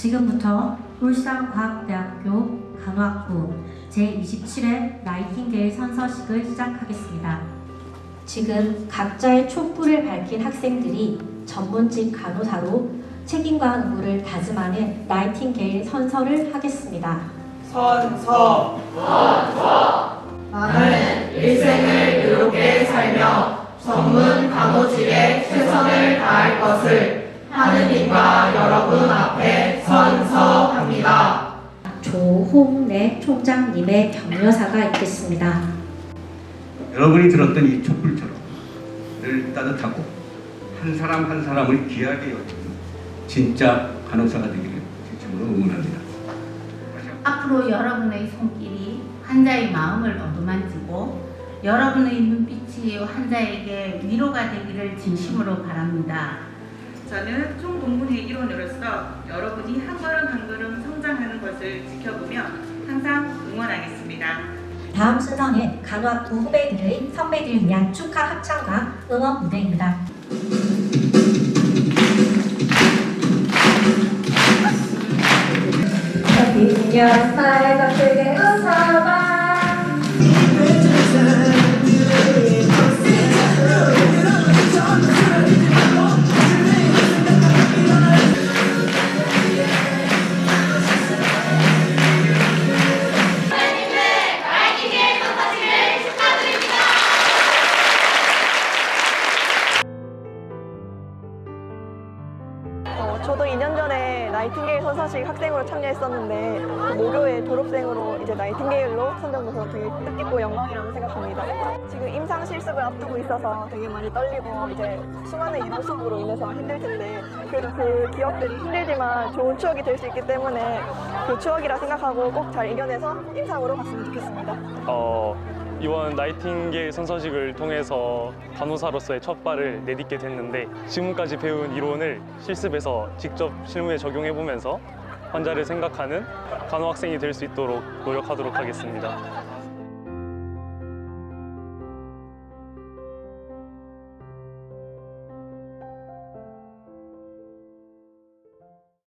지금부터 울산과학대학교 간호학부 제27회 나이팅게일 선서식을 시작하겠습니다. 지금 각자의 촛불을 밝힌 학생들이 전문직 간호사로 책임과 의무를 다짐하는 나이팅게일 선서를 하겠습니다. 선서 나는 일생을 의롭게 살며 전문 간호직에 최선을 다할 것을 하느님과 여러분 앞에 선서합니다. 조홍래 총장님의 격려사가 있겠습니다. 여러분이 들었던 이 촛불처럼 늘 따뜻하고 한 사람 한 사람을 귀하게 여기는 진짜 간호사가 되기를 진심으로 응원합니다. 앞으로 여러분의 손길이 환자의 마음을 어루만지고 여러분의 눈빛이 환자에게 위로가 되기를 진심으로 바랍니다. 저는 총동문회 일원으로서 여러분이 한 걸음 한 걸음 성장하는 것을 지켜보며 항상 응원하겠습니다. 다음 순서는 간호학부 후배들의 선배들을 위한 축하 합창과 응원 무대입니다. 어디냐 빨갛게 웃어봐 저도 2년 전에 나이팅게일 선사식 학생으로 참여했었는데 그 모교의 졸업생으로 이제 나이팅게일로 선정돼서 되게 뜻깊고 영광이라고 생각합니다. 지금 임상 실습을 앞두고 있어서 되게 많이 떨리고 이제 수많은 이론 수업으로 인해서 힘들 텐데 그래도 그 기억들이 힘들지만 좋은 추억이 될 수 있기 때문에 그 추억이라 생각하고 꼭 잘 이겨내서 임상으로 갔으면 좋겠습니다. 어, 이번 나이팅게일 선서식을 통해서 간호사로서의 첫 발을 내딛게 됐는데 지금까지 배운 이론을 실습에서 직접 실무에 적용해 보면서 환자를 생각하는 간호 학생이 될 수 있도록 노력하도록 하겠습니다.